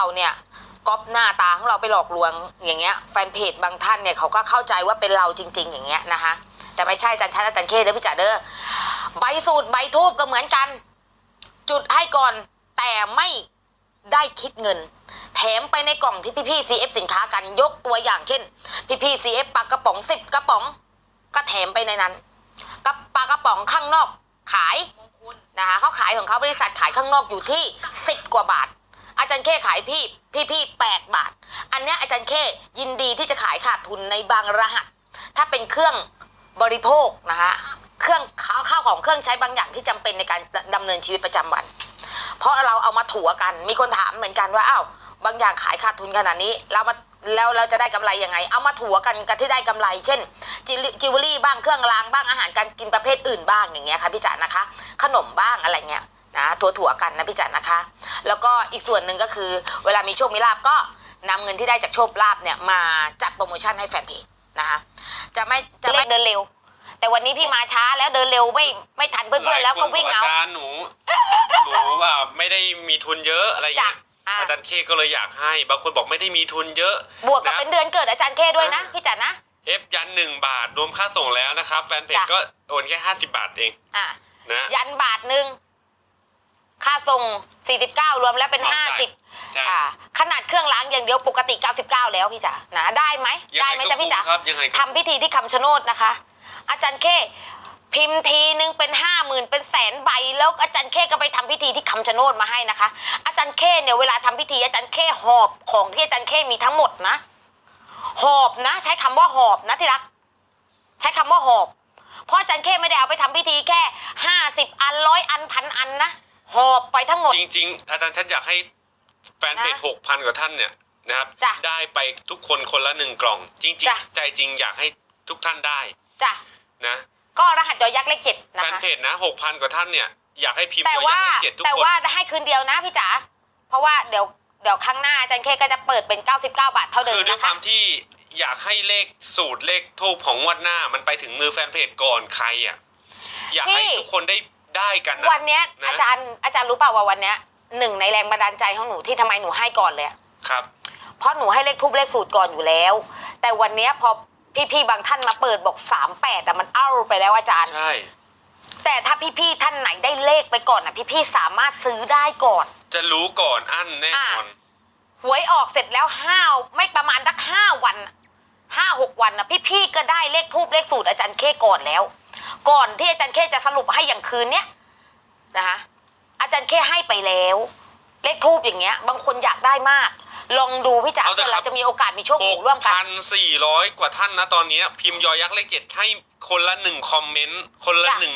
เราเนี่ยก๊อปหน้าตาของเราไปหลอกลวงอย่างเงี้ยแฟนเพจบางท่านเนี่ยเขาก็เข้าใจว่าเป็นเราจริง ๆ อย่างเงี้ยนะคะแต่ไม่ใช่จันชัดจันเคเด้อพี่จ๋าเด้อใบสูตรใบทูบก็เหมือนกัน จุดให้ก่อนแต่ไม่ได้คิดเงิน แถมไปในกล่องที่พี่ๆ CF สินค้ากันยกตัวอย่างเช่น พี่ๆ CF ปลากระป๋องสิบกระป๋อง ก็แถมไปในนั้นกับปลากระป๋องข้างนอกขายนะคะเขาขายของเขาบริษัทขายข้างนอกอยู่ที่สิบกว่าบาท อาจารย์เคขายพี่พี่พี่แปดบาท อันเนี้ยอาจารย์เคยินดีที่จะขายขาดทุนในบางรหัส ถ้าเป็นเครื่องบริโภคนะคะเครื่องข้าวข้าวของเครื่องใช้บางอย่างที่จำเป็นในการดำเนินชีวิตประจำวัน เพราะเราเอามาถัวกัน มีคนถามเหมือนกันว่าอ้าวบางอย่างขายขาดทุนขนาดนี้เรามาแล้วเราจะได้กำไรยังไง เอามาถัวกันกันที่ได้กำไร เช่นจิจิวเวลรี่บ้างเครื่องรางบ้างอาหารการกินประเภทอื่นบ้างอย่างเงี้ยค่ะพี่จ๋านะคะ ขนมบ้างอะไรเงี้ย นะถัวถัวๆกันนะพี่จ๋านะคะ แล้วก็อีกส่วนหนึ่งก็คือ เวลามีโชคมีลาบก็นำเงินที่ได้จากโชคลาบเนี่ยมาจัดโปรโมชั่นให้แฟนเพจนะคะจะไม่จะไม่เดินเร็ว แต่วันนี้พี่มาช้าแล้วเดินเร็วไม่ไม่ทันเพื่อนๆแล้วก็วิ่งเอาหลยคนบอกอาจารย์หนูหนูว่าไม่ได้มีทุนเยอะอะไรจ้ะเงี้ยอะอาจารย์เคก็เลยอยากให้บางคนบอกไม่ได้มีทุนเยอะ บวกกับนะเป็นเดือนเกิดอาจารย์เคด้วยนะพี่จ๋านะเอฟยันหนึ่งบาทรวมค่าส่งแล้วนะครับ แฟนเพจจ้ะก็โอนแค่ห้าสิบาทเองอะนะยันบาทหนึ่ง ค่าส่ง 49 รวมแล้วเป็น ใช่50ใช่อ่าขนาดเครื่องล้างอย่างเดียวปกติ 99 แล้วพี่จ๋านะได้ไหมยังได้ไงไหมก็จ๊ะคุ้พี่มจ๋าครับยังไงก็ทำพิธีที่คำชะโนดนะคะ อาจารย์เคพิมพ์ทีนึงเป็นห้าหมื่นเป็นแสนใบแล้วอาจารย์เคก็ไปทำพิธีที่คำชะโนดมาให้นะคะ อาจารย์เคเนี่ยเวลาทำพิธีอาจารย์เคหอบของที่อาจารย์เคมีทั้งหมดนะ หอบนะ ใช้คำว่าหอบนะที่รัก ใช้คำว่าหอบ เพราะอาจารย์เคไม่ได้เอาไปทำพิธีแค่ห้าสิบอันร้อยอันพันอันนะ หอบไปทั้งหมด จริง ๆ อาจารย์ฉันอยากให้แฟนเพจนะหกพันกว่าท่านเนี่ยนะครับ จ้ะได้ไปทุกคนคนละหนึ่งกล่อง จริง จ้ะ ๆ ใจจริงอยากให้ทุกท่านได้จ้ะนะก็รหัสยอยักษ์เลขเจ็ดนะแฟนคะ เพจนะหกพันกว่าท่านเนี่ยอยากให้พิมพ์แต่ตัวว่าอย่างเลขเจ็ดทุกแต่คนว่าให้คืนเดียวนะพี่จ๋าเพราะว่าเดี๋ยวเดี๋ยวครั้งหน้าอาจารย์เคก็จะเปิดเป็น 99 บาทเท่าเดิคืมอด้วยนะคคะวามที่อยากให้เลขสูตรเลขทูปของงวดหน้า มันไปถึงมือแฟนเพจก่อนใครอะอยากให้ทุกคนได้ ได้กันนะ วันเนี้ยนะ อาจารย์อาจารย์รู้เปล่าว่าวันเนี้ยหนึ่งในแรงบันดาลใจของหนูที่ทำไมหนูให้ก่อนเลยอะครับ เพราะหนูให้เลขทูบเลขสูตรก่อนอยู่แล้ว แต่วันเนี้ยพอพี่ๆบางท่านมาเปิดบอก38แต่มันเอ้าไปแล้วอาจารย์ ใช่ แต่ถ้าพี่ๆท่านไหนได้เลขไปก่อนนะพี่ๆสามารถซื้อได้ก่อน จะรู้ก่อนอั้นแน่นอน หวยออกเสร็จแล้วห้าไม่ประมาณสักห้าวันน่ะห้าหกวันนะพี่ๆก็ได้เลขทูบเลขสูตรอาจารย์เคก่อนแล้ว ก่อนที่อาจารย์เคจะสรุปให้อย่างคืนเนี้ยนะคะอาจารย์เคให้ไปแล้ว เลขทูบอย่างเงี้ย บางคนอยากได้มาก ลองดูพี่จ๋าเอาเถเผื่ออะครัเราบ จะมีโอกาสมีโชคหถูกกร่วมกันพันสี่ร้อยกว่าท่านนะตอนเนี้ยพิมพ์ยอยักษ์เลขเจ็ดให้คนละหนึ่งคอมเมนต์คนละหนึ่ง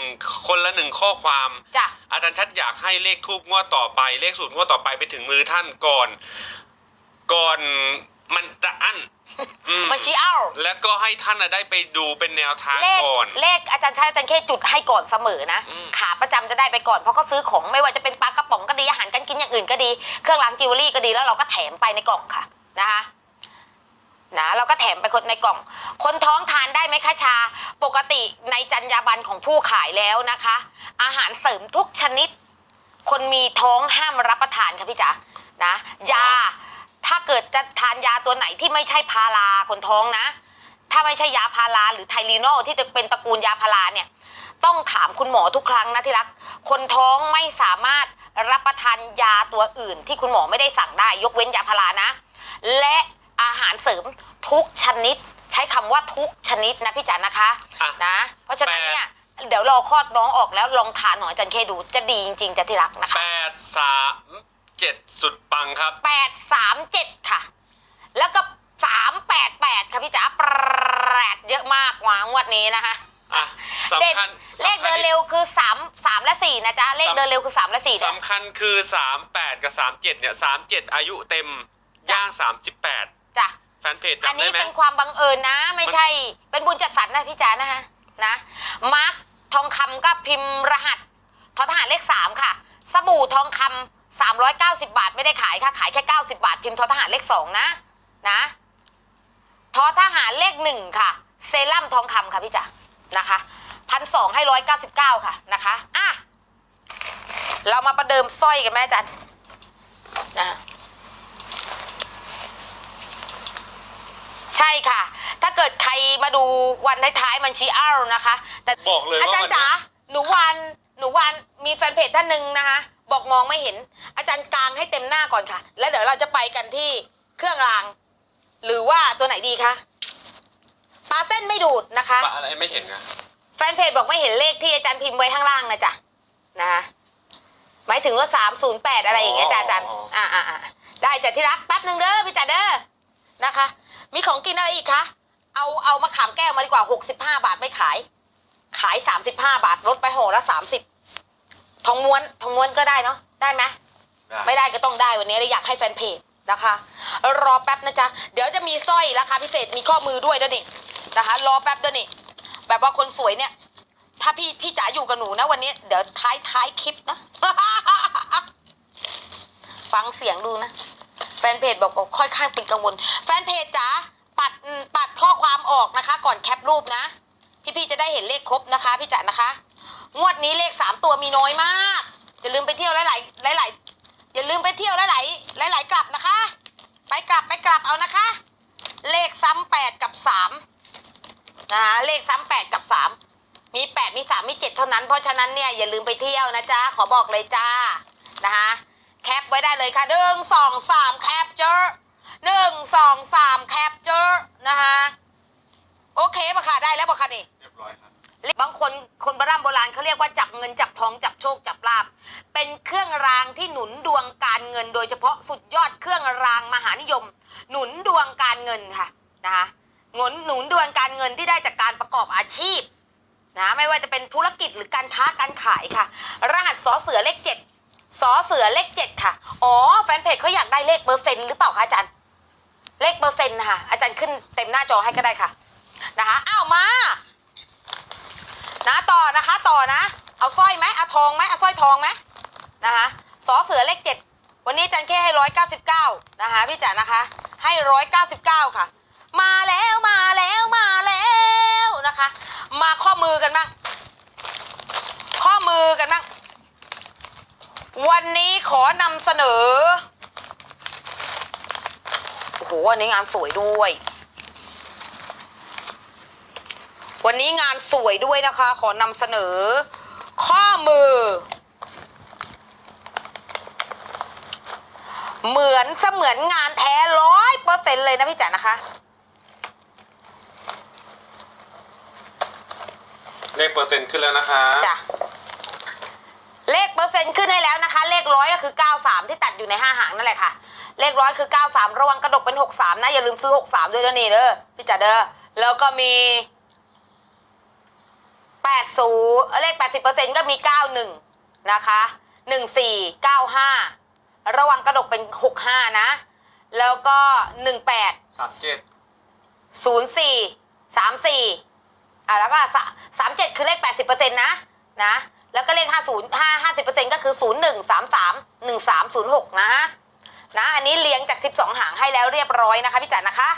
คนละหนึ่งข้อความ จ้ะ อาจารย์ชัดอยากให้เลขทูบงวดต่อไป เลขสูตรงวดต่อไปไปถึงมือท่านก่อน ก่อน มันจะอั้นอืมมันชี้เอ้า แล้วก็ให้ท่านน่ะได้ไปดูเป็นแนวทางเลขก่อน เลขอาจารย์ชายอาจารย์เคจุดให้ก่อนเสมอนะ อืม ขาประจำจะได้ไปก่อนเพราะเขาซื้อของไม่ว่าจะเป็นปลากระป๋องก็ดีอาหารการกินอย่างอื่นก็ดี เครื่องรางจิวเวลรี่ก็ดีแล้วเราก็แถมไปในกล่องค่ะนะคะนะเราก็แถมไปคนในกล่อง คนท้องทานได้ไหมคะชา ปกติในจรรยาบรรณของผู้ขายแล้วนะคะ อาหารเสริมทุกชนิด คนมีท้องห้ามรับประทานค่ะพี่จ๋านะยา ถ้าเกิดจะทานยาตัวไหนที่ไม่ใช่พาราคนท้องนะ ถ้าไม่ใช่ยาพาราหรือไทลีโนที่จะเป็นตระกูลยาพาราเนี่ย ต้องถามคุณหมอทุกครั้งนะที่รัก คนท้องไม่สามารถรับประทานยาตัวอื่น ที่คุณหมอไม่ได้สั่งได้ ยกเว้นยาพารานะ และอาหารเสริมทุกชนิด ใช้คำว่าทุกชนิดนะพี่จ๋านะคะอะ นะ เพราะฉะนั้นแปดเนี่ยเดี๋ยวรอคลอดน้องออกแล้วลองทานหน่อยจันเคดูจะดีจริงๆจะที่รักนะคะ แปดสาม เจ็ดสุดปังครับแปดสามเจ็ดค่ะ แล้วก็สามแปดแปดค่ะพี่จ๋าแปดเยอะมากกว่างวดนี้นะคะอะเด่นสำคัญเลขสำคัญเดินเร็วคือสามสามและสี่นะจ๊ะ เลขสำเดินเร็วคือสามและสี่นะสำคัญคือสามแปดกับสามเจ็ดเนี่ยสามเจ็ดอายุเต็มย่างสามสิบแปดจ้ะแฟนเพจอันจำได้นี้ไหมเป็นความบังเอิญนะ ไม่ใช่ เป็นบุญจัดสรรนะพี่จ๋านะคะนะมาร์คทองคำก็พิมพ์รหัสทอทหารเลขสามค่ะ สบู่ทองคำ 390 บาทไม่ได้ขายค่ะ ขายแค่ 90 บาท พิมพ์ทอทหารเลขสองนะ นะทอทหารเลขหนึ่งค่ะ เซรั่มทองคำค่ะพี่จ๋านะคะพันสองให้ร้อยเก้าสิบเก้าค่ะนะคะอะเรามาประเดิมสร้อยกันแม่จันนะใช่ค่ะ ถ้าเกิดใครมาดูวันท้ายๆมันชีอ้านะคะ แต่บอกเลยอาจารย์จ๋าหนูวันหนูวันมีแฟนเพจท่านหนึ่งนะคะ บอกมองไม่เห็น อาจารย์กลางให้เต็มหน้าก่อนค่ะ แล้วเดี๋ยวเราจะไปกันที่เครื่องราง หรือว่าตัวไหนดีคะปลาเส้นไม่ดูดนะคะ ปะอะไรไม่เห็นนะแฟนเพจบอกไม่เห็นเลขที่อาจารย์พิมพ์ไว้ข้างล่างนะจ๊ะนะคะหมายถึงว่าสามศูนย์แปดอะไรอย่างเงี้ยจ้ะอาจารย์อ่าอ่าอ่าได้จ้ะที่รักแป๊บหนึ่งเด้อพี่จ๋าเด้อนะคะ มีของกินอะไรอีกคะเอาเอามาขามแก้วมาดีกว่าหกสิบห้าบาทไม่ขาย ขายสามสิบห้าบาทลดไปห่อละสามสิบ ทองม้วนทองม้วนก็ได้เนาะได้ไหมไม่ได้ก็ต้องได้วันนี้เลยอยากให้แฟนเพจนะคะ รอแป๊บนะจ๊ะเดี๋ยวจะมีสร้อยราคาพิเศษมีข้อมือด้วยด้วยนี่นะคะ รอแป๊บด้วยนี่แบบว่าคนสวยเนี่ย ถ้าพี่พี่จ๋าอยู่กับหนูนะวันนี้ เดี๋ยวท้ายท้ายคลิปนะฟังเสียงดูนะ แฟนเพจบอกว่าค่อยข้างเป็นกังวล แฟนเพจจ๋าปัดอืมปัดข้อความออกนะคะ ก่อนแคปรูปนะ พี่ๆจะได้เห็นเลขครบนะคะ พี่จ๋านะคะ งวดนี้เลขสามตัวมีน้อยมาก อย่าลืมไปเที่ยวหลายๆหลายๆอย่าลืมไปเที่ยวหลายๆหลายๆกลับนะคะ ไปกลับไปกลับเอานะคะ เลขซ้ำแปดกับสามนะคะเลขซ้ำแปดกับสามมีแปดมีสามมีเจ็ดเท่านั้น เพราะฉะนั้นเนี่ยอย่าลืมไปเที่ยวนะจ๊ะขอบอกเลยจ้านะคะแคปไว้ได้เลยค่ะหนึ่งสองสามแคปเจอหนึ่งสองสามแคปเจอนะคะโอเคปะค่ะได้แล้วปะค่ะนี่เรียบร้อยครับ บางคนคนโบราณโบราณเขาเรียกว่าจับเงินจับทองจับโชคจับลาบ เป็นเครื่องรางที่หนุนดวงการเงิน โดยเฉพาะสุดยอดเครื่องรางมหานิยม หนุนดวงการเงินค่ะนะคะหนุนหนุนดวงการเงินที่ได้จากการประกอบอาชีพนะไม่ว่าจะเป็นธุรกิจหรือการค้าการขายค่ะ รหัสสอเสือเลขเจ็ดสอเสือเลขเจ็ดค่ะ อ๋อ แฟนเพจเขาอยากได้เลขเปอร์เซ็นต์หรือเปล่าคะอาจารย์ เลขเปอร์เซ็นต์ค่ะ อาจารย์ขึ้นเต็มหน้าจอให้ก็ได้ค่ะ นะคะ อ้าวมา นะต่อนะคะต่อนะ เอาสร้อยไหมเอาทองไหมเอาสร้อยทองไหมนะคะสอเสือเลขเจ็ดวันนี้จันแค่ให้ร้อยเก้าสิบเก้านะคะพี่จ๋านะคะ ให้ร้อยเก้าสิบเก้าค่ะ มาแล้วมาแล้วมาแล้วนะคะ มาข้อมือกันบ้างข้อมือกันบ้างวันนี้ขอนำเสนอโอ้โหวันนี้งานสวยด้วย วันนี้งานสวยด้วยนะคะ ขอนำเสนอ ข้อมือ เหมือนเสมือนงานแท้ร้อยเปอร์เซ็นเลยนะพี่จ๋านะคะ เลขเปอร์เซ็นต์ขึ้นแล้วนะคะ จ้ะ เลขเปอร์เซ็นต์ขึ้นให้แล้วนะคะ เลขร้อยก็คือ 93 ที่ตัดอยู่ในห้าหางนั่นแหละค่ะ เลขร้อยคือ 93 ระวังกระดกเป็น 63 นะ อย่าลืมซื้อ 63 ด้วยนะนี่เด้อพี่จ๋าเด้อแล้วก็มี 80เลข 80%ก็มี 91 นะคะ 14 95 ระวังกระดกเป็น 65 นะ แล้วก็ 18 สามเจ็ดศูนย์สี่สามสี่อะแล้วก็สามเจ็ดคือเลขแปดสิบเปอร์เซ็นต์นะนะ แล้วก็เลขห้าศูนย์ห้าห้าสิบเปอร์เซ็นต์ก็คือศูนย์หนึ่งสามสามหนึ่งสามศูนย์หกนะฮะนะ อันนี้เลี้ยงจากสิบสองหางให้แล้วเรียบร้อยนะคะพี่จ๋านะคะ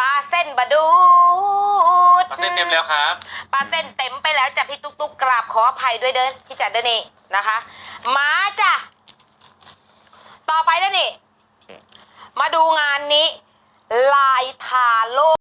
ปลาเส้นบะดูดเปอร์เซ็นต์เต็มแล้วครับปลาเส้นเต็มไปแล้วจ้ะพี่ตุ๊กตุ๊กกราบขออภัยด้วยเด้อพี่จ๋าเด้อนี่นะคะมาจ้ะต่อไปเด้อนี่มาดูงานนี้ ลายทาโลก